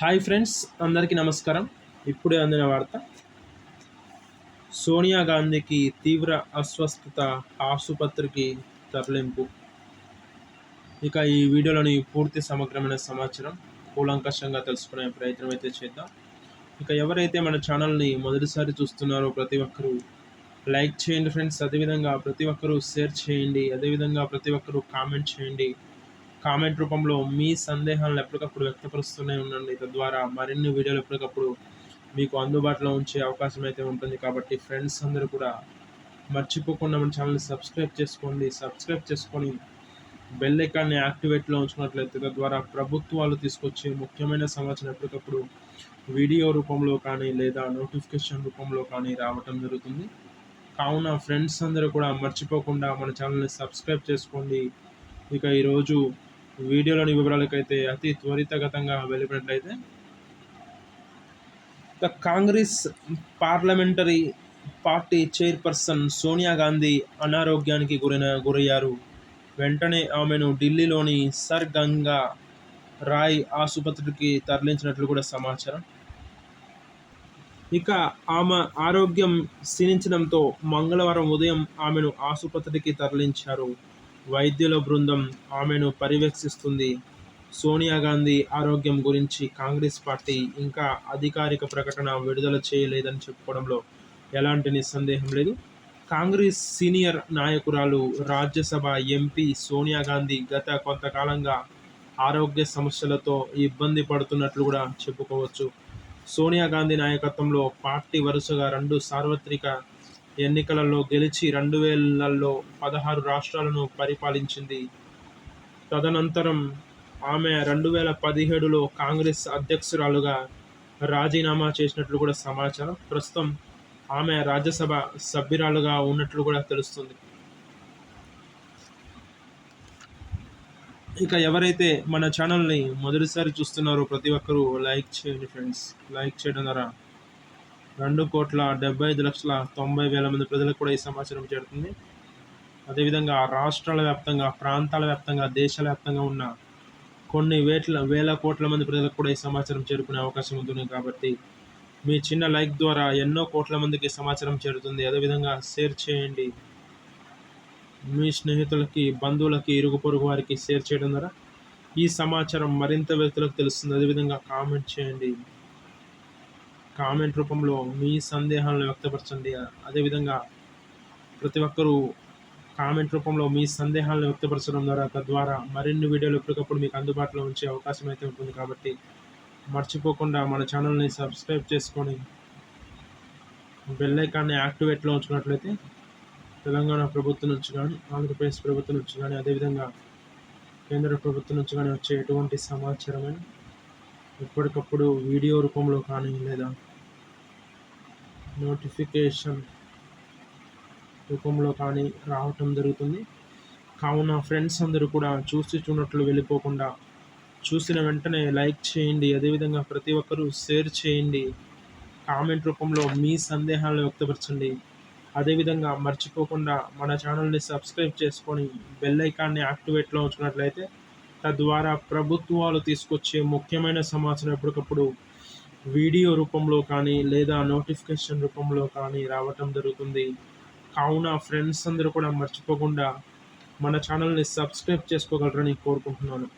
Hi friends అందరికీ నమస్కారం. ఇప్పుడే అందిన వార్త. సోనియా గాంధీకి తీవ్ర అస్వస్థత ఆసుపత్రికి తరలింపు. ఇక ఈ వీడియోలోని పూర్తి సమగ్రమైన సమాచారం కూలంకషంగా తెలుసుకునే ప్రయత్నం అయితే చేద్దాం. ఇక ఎవరైతే మన ఛానల్ని మొదటిసారి చూస్తున్నారో ప్రతి ఒక్కరూ లైక్ చేయండి ఫ్రెండ్స్. అదేవిధంగా ప్రతి ఒక్కరూ షేర్ చేయండి. అదేవిధంగా ప్రతి ఒక్కరూ కామెంట్ చేయండి. కామెంట్ రూపంలో మీ సందేహాలను ఎప్పటికప్పుడు వ్యక్తపరుస్తూనే ఉండండి. తద్వారా మరిన్ని వీడియోలు ఎప్పటికప్పుడు మీకు అందుబాటులో ఉంచే అవకాశం అయితే ఉంటుంది. కాబట్టి ఫ్రెండ్స్ అందరూ కూడా మర్చిపోకుండా మన ఛానల్ని సబ్స్క్రైబ్ చేసుకోండి. సబ్స్క్రైబ్ చేసుకొని బెల్ ఐకాన్ని యాక్టివేట్లో ఉంచుకున్నట్లయితే తద్వారా ప్రభుత్వాలు తీసుకొచ్చే ముఖ్యమైన సమాచారం ఎప్పటికప్పుడు వీడియో రూపంలో కానీ లేదా నోటిఫికేషన్ రూపంలో కానీ రావటం జరుగుతుంది. కావున ఫ్రెండ్స్ అందరూ కూడా మర్చిపోకుండా మన ఛానల్ని సబ్స్క్రైబ్ చేసుకోండి. ఇక ఈరోజు వీడియోలోని వివరాలకైతే అతి త్వరితగతంగా వెళ్ళినట్లయితే the Congress parliamentary party chairperson Sonia Gandhi అనారోగ్యానికి గురైన గురయ్యారు. వెంటనే ఆమెను ఢిల్లీలోని సర్ గంగా రాయ్ ఆసుపత్రికి తరలించినట్లు కూడా సమాచారం. ఇక ఆమె ఆరోగ్యం క్షీణించడంతో మంగళవారం ఉదయం ఆమెను ఆసుపత్రికి తరలించారు. వైద్యుల బృందం ఆమెను పర్యవేక్షిస్తుంది. సోనియా గాంధీ ఆరోగ్యం గురించి కాంగ్రెస్ పార్టీ ఇంకా అధికారిక ప్రకటన విడుదల చేయలేదని చెప్పుకోవడంలో ఎలాంటి నిస్సందేహం లేదు. కాంగ్రెస్ సీనియర్ నాయకురాలు రాజ్యసభ ఎంపీ సోనియా గాంధీ గత కొంతకాలంగా ఆరోగ్య సమస్యలతో ఇబ్బంది పడుతున్నట్లు కూడా చెప్పుకోవచ్చు. సోనియా గాంధీ నాయకత్వంలో పార్టీ వరుసగా రెండు సార్వత్రిక ఎన్నికలలో గెలిచి రెండు వేలలో పదహారు రాష్ట్రాలను పరిపాలించింది. తదనంతరం ఆమె రెండు వేల పదిహేడులో కాంగ్రెస్ అధ్యక్షురాలుగా రాజీనామా చేసినట్లు కూడా సమాచారం. ప్రస్తుతం ఆమె రాజ్యసభ సభ్యురాలుగా ఉన్నట్లు కూడా తెలుస్తుంది. ఇక ఎవరైతే మన ఛానల్ని మొదటిసారి చూస్తున్నారో ప్రతి ఒక్కరూ లైక్ చేయండి ఫ్రెండ్స్. లైక్ చేయడం ద్వారా రెండు కోట్ల డెబ్బై ఐదు లక్షల తొంభై వేల మంది ప్రజలకు కూడా ఈ సమాచారం చేరుతుంది. అదేవిధంగా రాష్ట్రాల వ్యాప్తంగా ప్రాంతాల వ్యాప్తంగా దేశాల వ్యాప్తంగా ఉన్న కొన్ని వేట్ల వేల కోట్ల మంది ప్రజలకు కూడా ఈ సమాచారం చేరుకునే అవకాశం ఉంటుంది కాబట్టి మీ చిన్న లైక్ ద్వారా ఎన్నో కోట్ల మందికి సమాచారం చేరుతుంది. అదేవిధంగా షేర్ చేయండి. మీ స్నేహితులకి బంధువులకి ఇరుగు పొరుగు వారికి షేర్ చేయడం ద్వారా ఈ సమాచారం మరింత వ్యక్తులకు తెలుస్తుంది. అదేవిధంగా కామెంట్ చేయండి. కామెంట్ రూపంలో మీ సందేహాలను వ్యక్తపరచండి. అదేవిధంగా ప్రతి ఒక్కరూ కామెంట్ రూపంలో మీ సందేహాలను వ్యక్తపరచడం ద్వారా తద్వారా మరిన్ని వీడియోలు ఎప్పటికప్పుడు మీకు అందుబాటులో ఉంచే అవకాశం అయితే ఉంటుంది కాబట్టి మర్చిపోకుండా మన ఛానల్ని సబ్స్క్రైబ్ చేసుకొని బెల్ ఐకాన్ని యాక్టివేట్లో ఉంచుకున్నట్లయితే తెలంగాణ ప్రభుత్వం నుంచి కానీ ఆంధ్రప్రదేశ్ ప్రభుత్వం నుంచి కానీ అదేవిధంగా కేంద్ర ప్రభుత్వం నుంచి కానీ వచ్చే ఎటువంటి సమాచారమైన ఎప్పటికప్పుడు వీడియో రూపంలో కానీ లేదా నోటిఫికేషన్ రూపంలో కానీ రావటం జరుగుతుంది. కావున ఫ్రెండ్స్ అందరూ కూడా చూసి చూడట్లు వెళ్ళిపోకుండా చూసిన వెంటనే లైక్ చేయండి. అదేవిధంగా ప్రతి ఒక్కరూ షేర్ చేయండి. కామెంట్ రూపంలో మీ సందేహాలను వ్యక్తపరచండి. అదేవిధంగా మర్చిపోకుండా మన ఛానల్ని సబ్స్క్రైబ్ చేసుకొని బెల్ ఐకాన్ని యాక్టివేట్లో ఉంచుకున్నట్లయితే తద్వారా ప్రభుత్వాలు తీసుకొచ్చే ముఖ్యమైన సమాచారం ఎప్పటికప్పుడు వీడియో రూపంలో కానీ లేదా నోటిఫికేషన్ రూపంలో కానీ రావటం జరుగుతుంది. కావున ఫ్రెండ్స్ అందరూ కూడా మర్చిపోకుండా మన ఛానల్ని సబ్స్క్రైబ్ చేసుకోగలరని కోరుకుంటున్నాను.